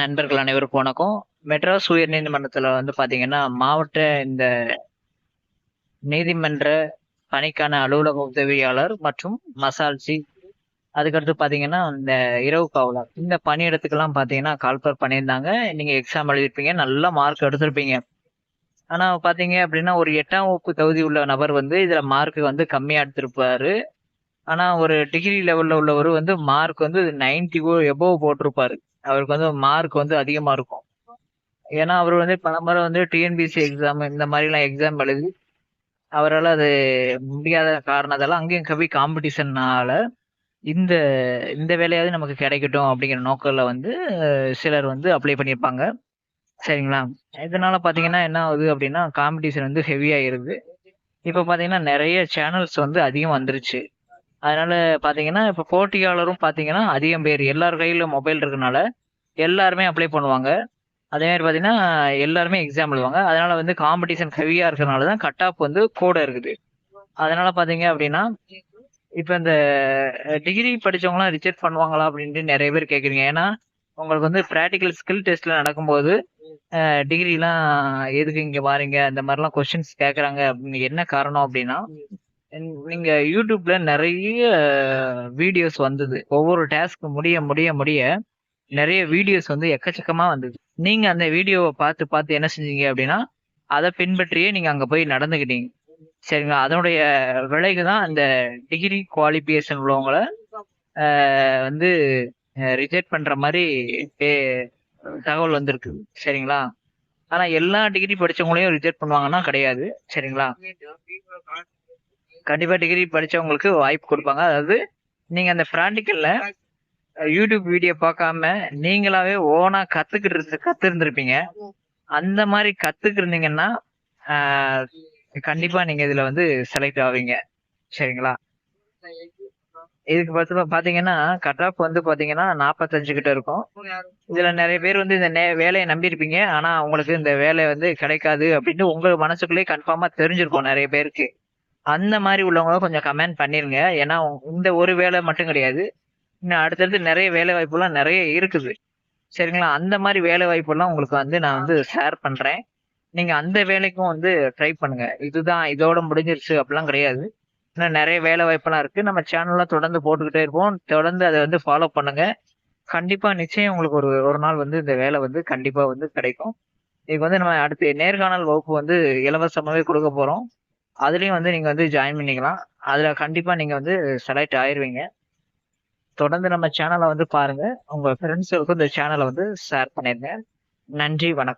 நண்பர்கள் அனைவருக்கும் வணக்கம். மெட்ராஸ் உயர் நீதிமன்றத்தில் வந்து பார்த்தீங்கன்னா மாவட்ட இந்த நீதிமன்ற பணிக்கான அலுவலக உதவியாளர் மற்றும் மசால்சி. அதுக்கடுத்து பார்த்தீங்கன்னா இந்த இரவு காவலர். இந்த பணியிடத்துக்கெல்லாம் பார்த்தீங்கன்னா கால்பர் பண்ணியிருந்தாங்க. நீங்கள் எக்ஸாம் எழுதியிருப்பீங்க. நல்ல மார்க் எடுத்திருப்பீங்க. ஆனால் பார்த்தீங்க அப்படின்னா ஒரு எட்டாம் வகுப்பு தகுதி உள்ள நபர் வந்து இதில் மார்க் வந்து கம்மியாக எடுத்திருப்பாரு. ஆனா ஒரு டிகிரி லெவல்ல உள்ளவர் வந்து மார்க் வந்து நைன்டி எபோவ் போட்டிருப்பாரு. அவருக்கு வந்து மார்க் வந்து அதிகமா இருக்கும். ஏன்னா அவர் வந்து பல முறை வந்து டிஎன்பிசி எக்ஸாம் இந்த மாதிரிலாம் எக்ஸாம் எழுதி அவரால் அது முடியாத காரணத்தால அங்கேயும் கவி காம்படிஷன்னால இந்த இந்த வேலையாவது நமக்கு கிடைக்கட்டும் அப்படிங்கிற நோக்கில் வந்து சிலர் வந்து அப்ளை பண்ணியிருப்பாங்க. சரிங்களா? இதனால பார்த்தீங்கன்னா என்ன ஆகுது அப்படின்னா காம்படிஷன் வந்து ஹெவியாகிருது இப்போ பார்த்தீங்கன்னா நிறைய சேனல்ஸ் வந்து அதிகம் வந்துருச்சு. அதனால பார்த்தீங்கன்னா இப்போ போட்டியாளரும் பார்த்தீங்கன்னா அதிகம் பேர் எல்லார் கையிலும் மொபைல் இருக்கனால எல்லாருமே அப்ளை பண்ணுவாங்க. அதே மாதிரி பார்த்தீங்கன்னா எல்லாருமே எக்ஸாம் எழுதுவாங்க. அதனால வந்து காம்படிஷன் ஹெவியாக இருக்கிறனால தான் கட் ஆஃப் வந்து கூட இருக்குது. அதனால பார்த்தீங்க அப்படின்னா இப்போ இந்த டிகிரி படித்தவங்களாம் ரிஜெக்ட் பண்ணுவாங்களா அப்படின்ட்டு நிறைய பேர் கேட்குறீங்க ஏன்னா உங்களுக்கு வந்து ப்ராக்டிக்கல் ஸ்கில் டெஸ்ட்டில் நடக்கும்போது டிகிரிலாம் எதுக்கு இங்கே வாரீங்க? அந்த மாதிரிலாம் கொஸ்டின்ஸ் கேட்குறாங்க அப்படின்னு என்ன காரணம் அப்படின்னா நீங்க யூடியூப்ல நிறைய வீடியோஸ் வந்தது. ஒவ்வொரு டாஸ்க் முடிய முடிய முடிய நிறைய வீடியோஸ் வந்து எக்கச்சக்கமா வந்தது. நீங்க அந்த வீடியோவை பார்த்து பார்த்து என்ன செஞ்சீங்க அப்படின்னா அதை பின்பற்றியே நீங்க அங்க போய் நடந்துக்கிட்டீங்க. சரிங்களா? அதனுடைய விளைவு தான் அந்த டிகிரி குவாலிஃபிகேஷன் உள்ளவங்கள வந்து ரிஜெக்ட் பண்ற மாதிரி பே- தகவல் வந்திருக்கு. சரிங்களா? ஆனா எல்லா டிகிரி படிச்சவங்களையும் ரிஜெக்ட் பண்ணுவாங்கன்னா கிடையாது. சரிங்களா? கண்டிப்பா டிகிரி படிச்சவங்களுக்கு வாய்ப்பு கொடுப்பாங்க. அதாவது நீங்க அந்த ப்ராக்டிக்கல்ல யூடியூப் வீடியோ பார்க்காம நீங்களாவே ஓனா கத்துக்கிட்டு இருந்து கத்து இருந்திருப்பீங்க அந்த மாதிரி கத்துக்கிருந்தீங்கன்னா கண்டிப்பா நீங்க இதுல வந்து செலக்ட் ஆவீங்க. சரிங்களா? இதுக்கு பார்த்து பாத்தீங்கன்னா கட் ஆஃப் வந்து பாத்தீங்கன்னா நாற்பத்தஞ்சு கிட்ட இருக்கும். இதுல நிறைய பேர் வந்து இந்த நே- வேலையை நம்பி இருப்பீங்க ஆனா உங்களுக்கு இந்த வேலை வந்து கிடைக்காது அப்படின்னு உங்க மனசுக்குள்ளேயே கன்ஃபார்மா தெரிஞ்சிருக்கும் நிறைய பேருக்கு. அந்த மாதிரி உள்ளவங்க கொஞ்சம் கமெண்ட் பண்ணிருங்க. ஏன்னா இந்த ஒரு வேலை மட்டும் கிடையாது. இன்னும் அடுத்தடுத்து நிறைய வேலை வாய்ப்புலாம் நிறைய இருக்குது. சரிங்களா? அந்த மாதிரி வேலை வாய்ப்புலாம் உங்களுக்கு வந்து நான் வந்து ஷேர் பண்றேன். நீங்க அந்த வேலைக்கும் வந்து ட்ரை பண்ணுங்க. இதுதான் இதோட முடிஞ்சிருச்சு அப்படிலாம் கிடையாது. இன்னும் நிறைய வேலை வாய்ப்பெல்லாம் இருக்கு. நம்ம சேனல்லாம் தொடர்ந்து போட்டுக்கிட்டே இருப்போம். தொடர்ந்து அதை வந்து ஃபாலோ பண்ணுங்க. கண்டிப்பா நிச்சயம் உங்களுக்கு ஒரு ஒரு நாள் வந்து இந்த வேலை வந்து கண்டிப்பா வந்து கிடைக்கும். இதுக்கு வந்து நம்ம அடுத்து நேர்காணல் வகுப்பு வந்து இலவசமாவே கொடுக்க போறோம். அதுலேயும் வந்து நீங்கள் வந்து ஜாயின் பண்ணிக்கலாம். அதில் கண்டிப்பாக நீங்கள் வந்து செலக்ட் ஆயிடுவீங்க தொடர்ந்து நம்ம சேனலை வந்து பாருங்கள் உங்கள் ஃப்ரெண்ட்ஸுக்கும் இந்த சேனலை வந்து ஷேர் பண்ணிடுங்க நன்றி வணக்கம்.